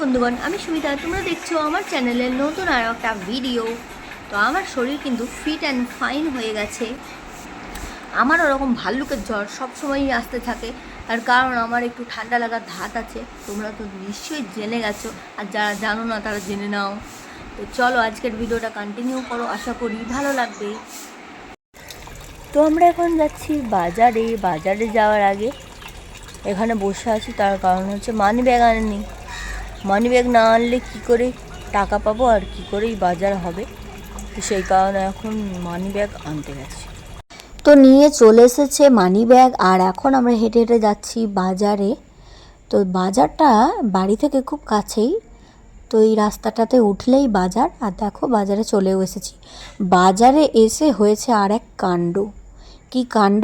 বন্ধুগণ, আমি সুমিতা। তোমরা দেখছ আমার চ্যানেলের নতুন আর একটা ভিডিও তো আমার শরীর কিন্তু ফিট অ্যান্ড ফাইন হয়ে গেছে। আমার ওরকম ভাল্লুকের জ্বর সবসময়ই আসতে থাকে। তার কারণ আমার একটু ঠান্ডা লাগার ধাত আছে। তোমরা তো নিশ্চয়ই জেনে গেছো। আর যারা জানো না, তারা জেনে নাও। তো চলো আজকের ভিডিওটা কন্টিনিউ করো। আশা করি ভালো লাগবে। তো আমরা এখন যাচ্ছি বাজারে। বাজারে যাওয়ার আগে এখানে বসে আছি। তার কারণ হচ্ছে মানি ব্যাগ আনেনি। মানি ব্যাগ না আনলে কী করে টাকা পাবো আর কী করেই বাজার হবে? সেই কারণে এখন মানি ব্যাগ আনতে গেছি তো নিয়ে চলে এসেছে মানি ব্যাগ আর এখন আমরা হেঁটে হেঁটে যাচ্ছি বাজারে। তো বাজারটা বাড়ি থেকে খুব কাছেই। তো এই রাস্তাটাতে উঠলেই বাজার আর দেখো বাজারে চলেও এসেছি। বাজারে এসে হয়েছে আর এক কাণ্ড। কি কাণ্ড?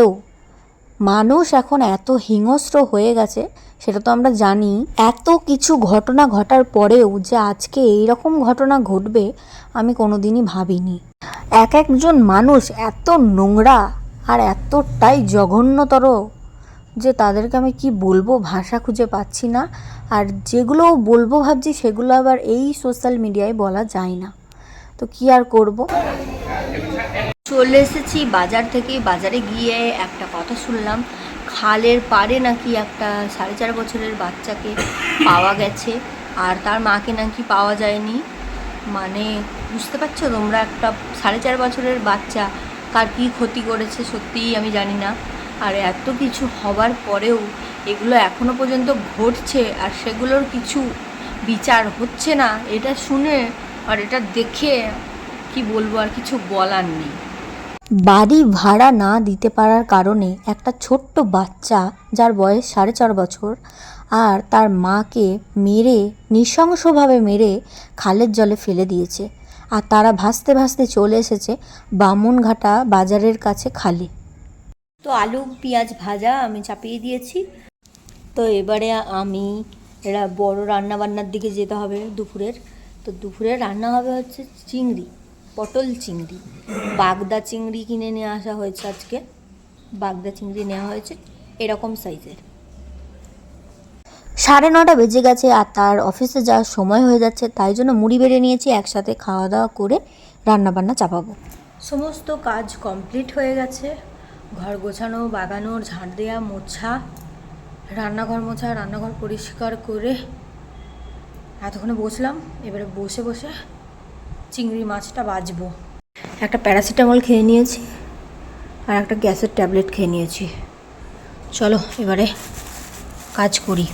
মানুষ এখন এত হিংস্র হয়ে গেছে, সেটা তো আমরা জানি। এত কিছু ঘটনা ঘটার পরেও যে আজকে এই রকম ঘটনা ঘটবে, আমি কোনোদিনই ভাবিনি। এক একজন মানুষ এত নোংরা আর এতটাই জঘন্যতর যে তাদেরকে আমি কি বলব ভাষা খুঁজে পাচ্ছি না। আর যেগুলো বলব ভাবছি, সেগুলো আবার এই সোশ্যাল মিডিয়ায় বলা যায় না। তো কি আর করব? চলে এসেছি বাজার থেকে। বাজারে গিয়ে একটা কথা শুনলাম, খালের পাড়ে নাকি একটা সাড়ে চার বছরের বাচ্চাকে পাওয়া গেছে আর তার মাকে নাকি পাওয়া যায়নি। মানে বুঝতে পারছ তোমরা একটা সাড়ে চার বছরের বাচ্চা, কার কী ক্ষতি করেছে সত্যিই আমি জানি না। আর এত কিছু হবার পরেও এগুলো এখনও পর্যন্ত ঘটছে আর সেগুলোর কিছু বিচার হচ্ছে না। এটা শুনে আর এটা দেখে কি বলব আর কিছু বলার নেই। বাড়ি ভাড়া না দিতে পারার কারণে একটা ছোট্ট বাচ্চা যার বয়স সাড়ে চার বছর আর তার মাকে মেরে, নৃশংসভাবে মেরে খালের জলে ফেলে দিয়েছে। আর তারা ভাসতে ভাসতে চলে এসেছে বামুনঘাটা বাজারের কাছে খালে। তো আলু, পেঁয়াজ ভাজা আমি চাপিয়ে দিয়েছি। তো এবারে আমি এরা বড় রান্না বান্নার দিকে যেতে হবে দুপুরের। তো দুপুরে রান্না হবে হচ্ছে চিংড়ি। পটল চিংড়ি। বাগদা চিংড়ি কিনে নিয়ে আসা হয়েছে আজকে। বাগদা চিংড়ি নেওয়া হয়েছে এরকম সাইজের। সাড়ে নটা বেজে গেছে আর তার অফিসে যাওয়ার সময় হয়ে যাচ্ছে, তাই জন্য মুড়ি বেড়ে নিয়েছি, একসাথে খাওয়া দাওয়া করে রান্না বান্না চাপাবো। সমস্ত কাজ কমপ্লিট হয়ে গেছে। ঘর গোছানো বাগানোর ঝাড় দেওয়া মোছা, রান্নাঘর মোছা, রান্নাঘর পরিষ্কার করে এতক্ষণে বসলাম। এবারে বসে বসে চিংড়ি মাছটা বাজবো। একটা প্যারাসিটামল খেয়ে নিয়েছি আর একটা গ্যাসের ট্যাবলেট খেয়ে নিয়েছি। চলো, এবারে কাজ করি।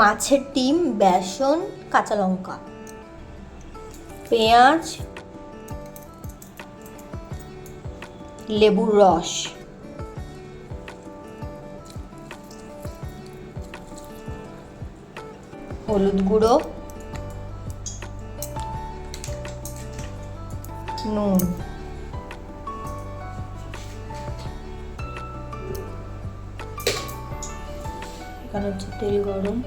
মাছের ডিম, বেসন, কাঁচা লঙ্কা। পেঁয়াজ লেবুর রস। হলুদ গুঁড়ো। নুন। এখানে হচ্ছে তেল গরম।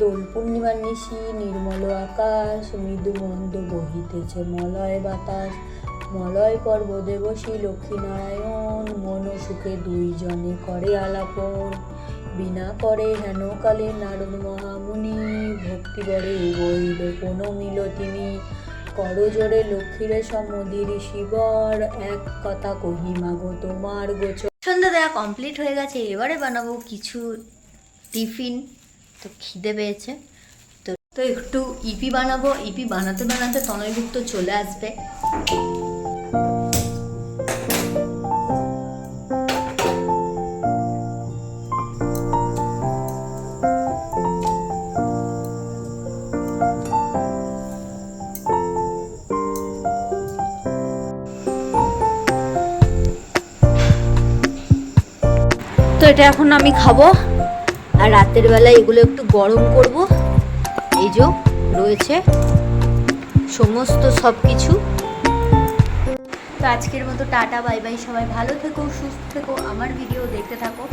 দোল পূর্ণিমার নিশি, নির্মল আকাশ মৃদু মন্দ বহিতেছে মলয় বাতাস। মলয় পর্বতে বসি লক্ষ্মীনারায়ণ, মন সুখে দুইজনে করে আলাপন। বিনা করে হেন কালে নারদ মহামুনি, ভক্তি বরে বইল কোনো মিল তিনি করজোরে লক্ষ্মীরে সমুদির শিবর, এক কথা কহি, মাগো তোমার গোচর। সন্ধ্যা দেওয়া কমপ্লিট হয়ে গেছে, এবারে বানাবো কিছু টিফিন। তো খিদে পেয়েছে। তো তো একটু ইপি বানাবো। ইপি বানাতে বানাতে তনয়ভুক্ত চলে আসবে। তো এটা এখন আমি খাব। আর রাতের বেলায় এগুলো একটু গরম করব। এই যে রয়েছে সমস্ত সব কিছু তো আজকের মতো টাটা, বাই বাই, সবাই ভালো থেকো, সুস্থ থেকো, আমার ভিডিও দেখতে থাকো।